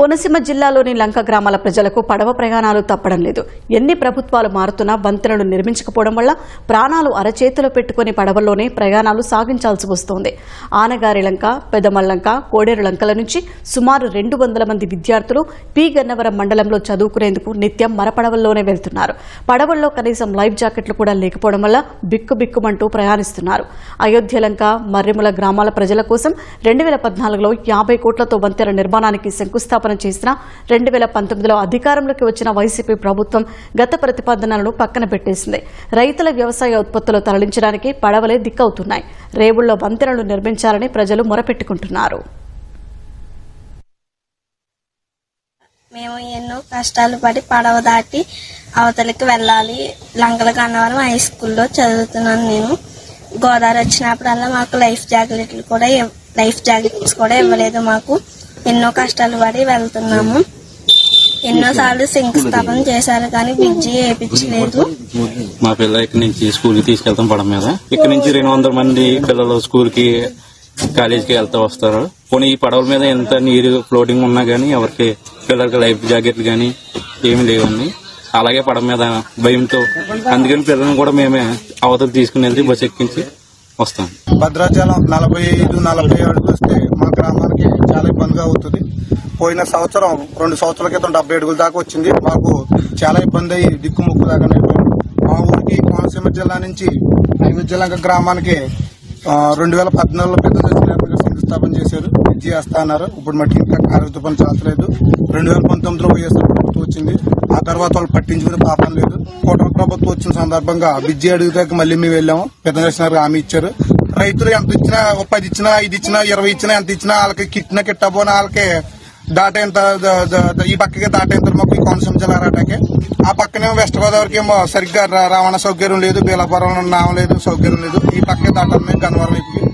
కోనసీమ జిల్లాలోని లంక గ్రామాల ప్రజలకు పడవ ప్రయాణాలు తప్పడం లేదు. ఎన్ని ప్రభుత్వాలు మారుతున్నా వంతెనలు నిర్మించకపోవడం వల్ల ప్రాణాలు అరచేతిలో పెట్టుకుని పడవల్లోనే ప్రయాణాలు సాగించాల్సి వస్తోంది. ఆనగారి లంక పెదమల్లంక కోడేరు లంకల నుంచి సుమారు రెండు వందల మంది విద్యార్థులు పి. గన్నవరం మండలంలో చదువుకునేందుకు నిత్యం మరపడవల్లోనే వెళ్తున్నారు. పడవల్లో కనీసం లైఫ్ జాకెట్లు కూడా లేకపోవడం వల్ల బిక్కుబిక్కుమంటూ ప్రయాణిస్తున్నారు. అయోధ్య లంక మర్రిముల గ్రామాల ప్రజల కోసం రెండు వేల పద్నాలుగులో యాభై కోట్లతో వంతెన నిర్మాణానికి శంకుస్థాపన చేసిన రెండు వేల పంతొమ్మిదిలో అధికారంలోకి వచ్చిన వైసీపీ ప్రభుత్వం గత ప్రతిపాదనలను పక్కన పెట్టేసింది. రైతుల వ్యవసాయ ఉత్పత్తులు తరలించడానికి పడవలే దిక్కవుతున్నాయి. రేవుల్లో వంతెనలు నిర్మించాలని ప్రజలు మొరపెట్టుకుంటున్నారు. మేము ఎన్నో కష్టాలు పడి పడవ దాటి అవతలికి వెళ్ళాలి. లంగల గన్నవరం హై స్కూల్లో చదువుతున్నాను నేను గోదావరి వచ్చినప్పుడల్లా మాకు లైఫ్ జాకెట్లు కూడా లైఫ్ జాకెట్స్ కూడా ఇవ్వలేదు మాకు. ఎన్నో కష్టాలు పడి వెళ్తున్నాము. ఎన్నోసార్లు శంకుస్థాపన చేశారు కానీ బ్రిడ్జి వేయించలేదు మా పిల్ల ఇక్కడి నుంచి స్కూల్కి తీసుకెళ్తాం పడం మీద. ఇక్కడ నుంచి రెండు వందల మంది పిల్లలు స్కూల్కి కాలేజీకి వెళ్తూ వస్తారు. పోనీ ఈ పడవల మీద ఎంత నీరు ఫ్లోటింగ్ ఉన్నా గానీ ఎవరికి పిల్లలకి లైఫ్ జాకెట్లు గానీ ఏమి లేవండి అలాగే పడవ మీద భయంతో అందుకని పిల్లల్ని కూడా మేమే అవతల తీసుకుని వెళ్తే బస్సు ఎక్కించి వస్తాం. భద్రాచలం నలభై ఐదు నలభై ఏడు వస్తే మా గ్రామానికి చాలా ఇబ్బందిగా అవుతుంది. పోయిన సంవత్సరం రెండు సంవత్సరాల క్రితం డెబ్బై అడుగుల దాకా వచ్చింది. మాకు చాలా ఇబ్బంది అయ్యి దిక్కుముక్కు దాకా మా ఊరికి కోనసీమ జిల్లా నుంచి నైవేద్యలంక గ్రామానికి రెండు వేల పద్నాలుగులో పెద్ద దశ శంకుస్థాపన చేశారు. బ్రిడ్జి వేస్తా అన్నారు. ఇప్పుడు మట్టి ఇంకా కార్యక్రమ పని చాలలేదు రెండు వేల పంతొమ్మిదిలో వైఎస్ఆర్ ప్రభుత్వం వచ్చింది. ఆ తర్వాత వాళ్ళు పట్టించుకునే పాపం లేదు. కూటమి ప్రభుత్వం వచ్చిన సందర్భంగా బ్రిడ్జి అడుగుదాకా మళ్ళీ మేము వెళ్ళాము. పెద్ద దర్శనాలు హామీ ఇచ్చారు. రైతులు ఎంత ఇచ్చినా ఒక పది ఇచ్చినా ఐదు ఇచ్చినా ఇరవై ఇచ్చినా ఎంత ఇచ్చినా వాళ్ళకి కిట్న కిట్టబోన వాళ్ళకి దాటేంత ఈ పక్కకి దాటేంత మాకు ఈ కోనసీమ జిల్లా ఆ పక్కనేమో వెస్ట్ గోదావరికి ఏమో సరిగ్గా రవాణా సౌకర్యం లేదు బీలాపురం నామ లేదు సౌకర్యం లేదు. ఈ పక్కే దాటాలి మేము గన్నవరం వైపుకి